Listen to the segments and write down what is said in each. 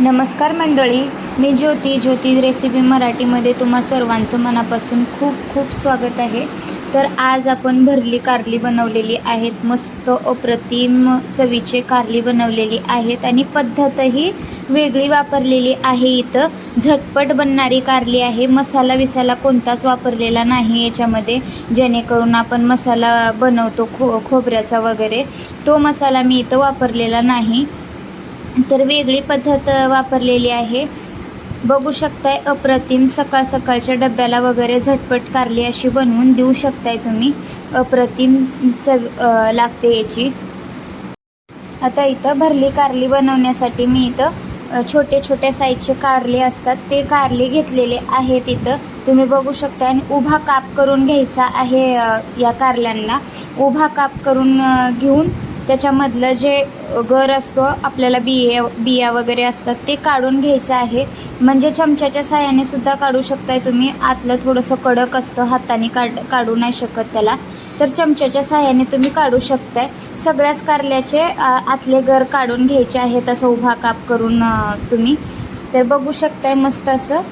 नमस्कार मंडळी मी ज्योती ज्योती रेसिपी मराठीमध्ये तुम्हा सर्वांचं मनापासून खूप खूप स्वागत आहे. तर आज आपण भरली कारली बनवलेली आहेत मस्त अप्रतिम चवीचे कारली बनवलेली आहेत आणि पद्धतही वेगळी वापरलेली आहे इथं. झटपट बनणारी कारली आहे मसाला विसाला कोणताच वापरलेला नाही याच्यामध्ये जेणेकरून आपण मसाला बनवतो खो खोबऱ्याचा वगैरे. तो मसाला मी इथं वापरलेला नाही. तर वेगळी पद्धत वापरलेली आहे. बघू शकताय अप्रतिम सकाळ सकाळच्या डब्याला वगैरे झटपट कारली अशी बनवून देऊ शकताय तुम्ही. अप्रतिम चव लागते याची. आता इथं भरली कारली बनवण्यासाठी मी इथं छोटे छोट्या साईजचे कारले असतात ते कारले घेतलेले आहेत इथं. तुम्ही बघू शकता आणि उभा काप करून घ्यायचा आहे या कारल्यांना. उभा काप करून घेऊन त्याच्यामधलं जे गर असतो आपल्याला बिया बिया वगैरे असतात ते काढून घ्यायचं आहे. म्हणजे चमच्याच्या साह्याने सुद्धा काढू शकताय तुम्ही. आतलं थोडंसं कडक असतं हाताने काढ काढू नाही शकत त्याला. तर चमच्याच्या साह्याने तुम्ही काढू शकताय. सगळ्याच कारल्याचे आतले गर काढून घ्यायचे आहेत असं उभा काप करून तुम्ही. तर बघू शकताय मस्त असं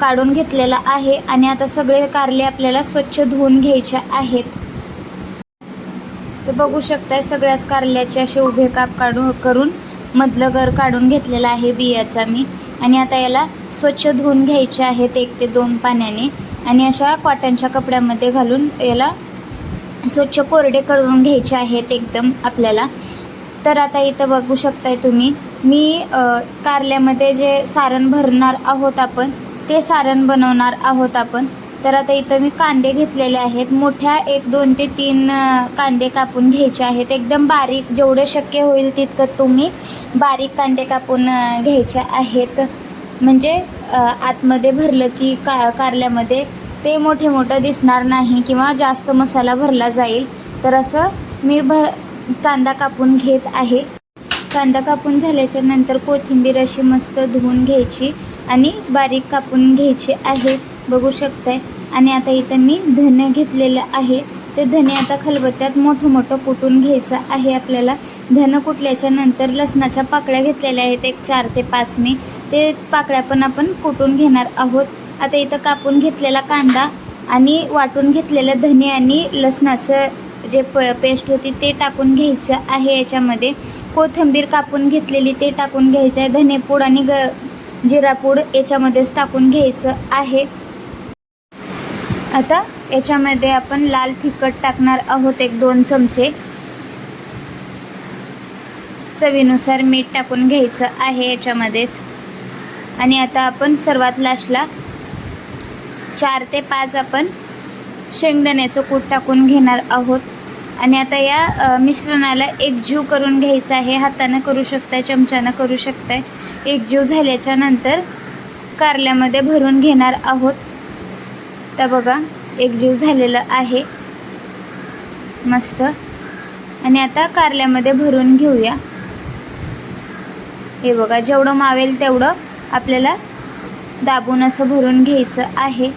काढून घेतलेलं आहे. आणि आता सगळे कारले आपल्याला स्वच्छ धुवून घ्यायचे आहेत. तर बघू शकताय सगळ्याच कारल्याचे असे उभे काप काढून करून मधलं गर काढून घेतलेलं आहे बियाचा मी आणि आता याला स्वच्छ धुवून घ्यायचे आहेत एक ते दोन पाण्याने. आणि अशा कॉटनच्या कपड्यामध्ये घालून याला स्वच्छ कोरडे करून घ्यायचे आहेत एकदम आपल्याला. तर आता इथं बघू शकताय तुम्ही मी कारल्यामध्ये जे सारण भरणार आहोत आपण ते सारण बनवणार आहोत आपण. तर आता इथं मी कांदे घेतलेले आहेत. मोठ्या एक दोन ते तीन कांदे कापून घ्यायचे आहेत. एकदम बारीक जेवढं शक्य होईल तितकं तुम्ही बारीक कांदे कापून घ्यायचे आहेत. म्हणजे आतमध्ये भरलं की का कारल्यामध्ये ते मोठे मोठं दिसणार नाही किंवा जास्त मसाला भरला जाईल. तर असं मी भर कांदा कापून घेत आहे. कांदा कापून झाल्याच्यानंतर कोथिंबीर अशी मस्त धुवून घ्यायची आणि बारीक कापून घ्यायची आहे. बघू शकताय. आणि आता इथं मी धने घेतलेलं आहे. ते धने आता खलबत्त्यात मोठं मोठं कुटून घ्यायचं आहे आपल्याला. धनं कुटल्याच्या नंतर लसणाच्या पाकळ्या घेतलेल्या आहेत. एक चार ते पाच मी. ते पाकळ्या पण आपण कुटून घेणार आहोत. आता इथं कापून घेतलेला कांदा आणि वाटून घेतलेलं धने आणि लसणाचं जे प पेस्ट होती ते टाकून घ्यायचं आहे याच्यामध्ये. कोथिंबीर कापून घेतलेली ते टाकून घ्यायचं आहे. धनेपूड आणि ग जिरापूड याच्यामध्येच टाकून घ्यायचं आहे. आता याच्यामध्ये आपण लाल तिखट टाकणार आहोत एक दोन चमचे. चवीनुसार मीठ टाकून घ्यायचं आहे याच्यामध्येच. आणि आता आपण सर्वात लास्टला चार ते पाच आपण शेंगदाण्याचं कूट टाकून घेणार आहोत. आणि आता या मिश्रणाला मिश्रणाला एकजीव करून घ्यायचा आहे. हातानं करू शकताय चमच्यानं करू शकताय. एकजीव झाल्याच्यानंतर कारल्यामध्ये भरून घेणार आहोत. तर बघा एकजीव झालेलं आहे. मस्त. आणि आता कारल्यामध्ये भरून घेऊया. हे बघा जेवढं मावेल तेवढं आपल्याला दाबून असं भरून घ्यायचं आहे.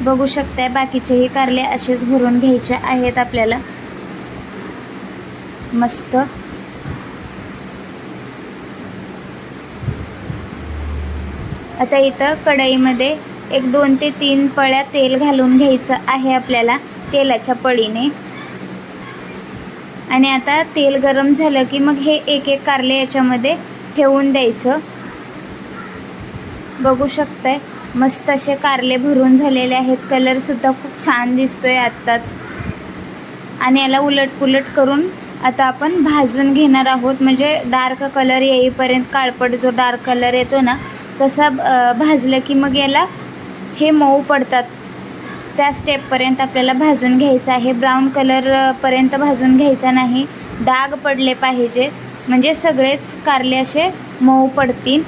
बघू शकताय बाकीचेही कारले असेच भरून घ्यायचे आहेत आपल्याला. मस्त. आता इथं कढईमध्ये एक दोन ते तीन पळ्या तेल घालून घ्यायचं आहे आपल्याला तेलाच्या पळीने. आणि आता तेल गरम झालं की मग हे एक एक कारले याच्यामध्ये ठेवून द्यायचं. बघू शकताय मस्त असे कारले भरून झालेले आहेत. कलरसुद्धा खूप छान दिसतोय आत्ताच. आणि याला उलट पुलट करून आता आपण भाजून घेणार आहोत. म्हणजे डार्क कलर येईपर्यंत काळपट जो डार्क कलर येतो ना तसा भाजलं की मग याला हे मऊ पडतात. त्या स्टेपपर्यंत आपल्याला भाजून घ्यायचं आहे. ब्राऊन कलरपर्यंत भाजून घ्यायचा नाही. डाग पडले पाहिजे. म्हणजे सगळेच कारले असे मऊ पडतील.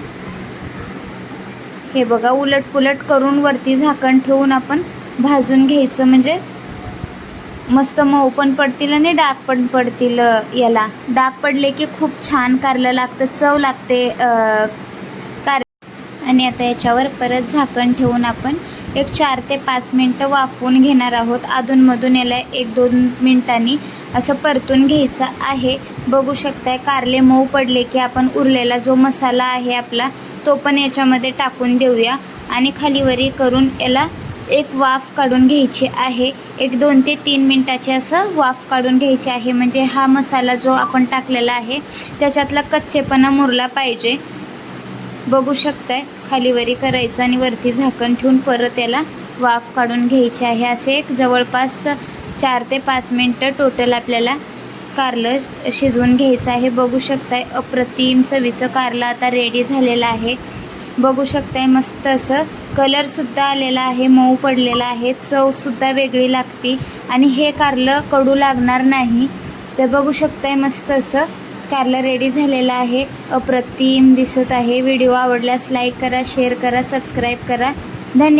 हे बघा उलटपुलट करून वरती झाकण ठेवून आपण भाजून घ्यायचं. म्हणजे मस्त मऊ पण पडतील आणि डाग पण पडतील याला. डाग पडले की खूप छान कारलं लागतं चव लागते आणि आता याच्यावर परत झाकण ठेवून आपण एक चार ते पाच मिनटं वाफवून घेणार आहोत. अधूनमधून याला एक दोन मिनटांनी असं परतून घ्यायचं आहे. बघू शकताय कारले मऊ पडले की आपण उरलेला जो मसाला आहे आपला तो पण याच्यामध्ये टाकून देऊया. आणि खालीवरी करून याला एक वाफ काढून घ्यायची आहे. एक दोन ते तीन मिनटाचे असं वाफ काढून घ्यायची आहे. म्हणजे हा मसाला जो आपण टाकलेला आहे त्याच्यातला कच्चेपणा मुरला पाहिजे. बघू शकताय. खालीवरी करायचं आणि वरती झाकण ठेवून परत याला वाफ काढून घ्यायची आहे. असे एक जवळपास चार ते पाच मिनटं टोटल आपल्याला कारलं शिजवून घ्यायचं आहे. बघू शकताय अप्रतिम चवीचं कारलं आता रेडी झालेलं आहे. बघू शकताय मस्त असं कलरसुद्धा आलेला आहे मऊ पडलेला आहे. चवसुद्धा वेगळी लागते. आणि हे कारलं कडू लागणार नाही. तर बघू शकताय मस्त असं कारला रेडी झालेला आहे. अप्रतिम दिसत आहे. व्हिडिओ आवडल्यास लाईक करा शेअर करा सबस्क्राईब करा. धन्यवाद.